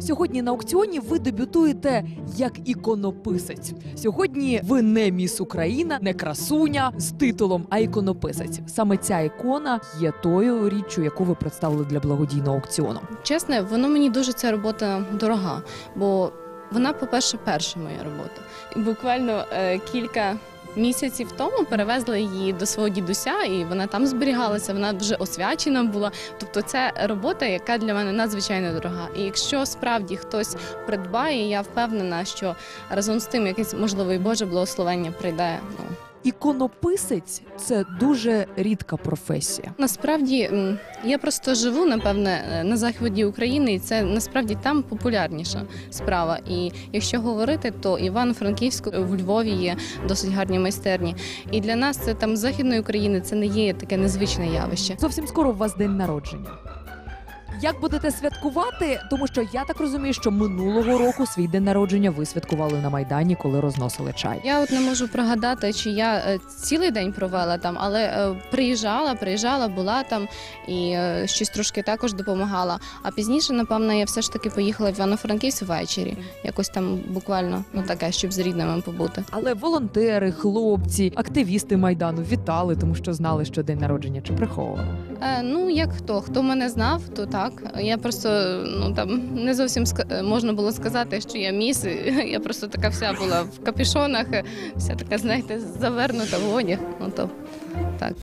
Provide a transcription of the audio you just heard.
Сьогодні на аукціоні ви дебютуєте як іконописець. Сьогодні ви не міс Україна, не красуня з титулом, а іконописець. Саме ця ікона є тою річчю, яку ви представили для благодійного аукціону. Чесно, воно мені дуже ця робота дорога, бо вона, по-перше, перша моя робота. І буквально е, кілька місяців тому перевезли її до свого дідуся, і вона там зберігалася, вона вже освячена була. Тобто, це робота, яка для мене надзвичайно дорога. І якщо справді хтось придбає, я впевнена, що разом з тим якесь можливо і Боже благословення прийде. Ну, Іконописець це дуже рідка професія. Насправді я просто живу, напевне, е, на заході України, і це насправді там популярніша справа. І якщо говорити, то Івано-Франківську в Львові є досить гарні майстерні. І для нас це там з західної України це не є таке незвичне явище. Зовсім скоро у вас день народження. Як будете святкувати? Тому що я так розумію, що минулого року свій день народження ви святкували на майдані, коли розносили чай. Я от не можу пригадати, чи я е, цілий день провела там, але е, приїжджала, приїжджала, була там і е, щось трошки також допомагала. А пізніше, напевно, я все ж таки поїхала в Івано-Франківськ ввечері. Якось там буквально ну таке, щоб з рідними побути. Але волонтери, хлопці, активісти майдану вітали, тому що знали, що день народження чи приховували. Е, ну як хто? Хто мене знав, то так. Я просто ну там не зовсім можна було сказати, що я міс. Я просто така вся була в капюшонах, вся така, знаєте, завернута в одяг. Ну то так.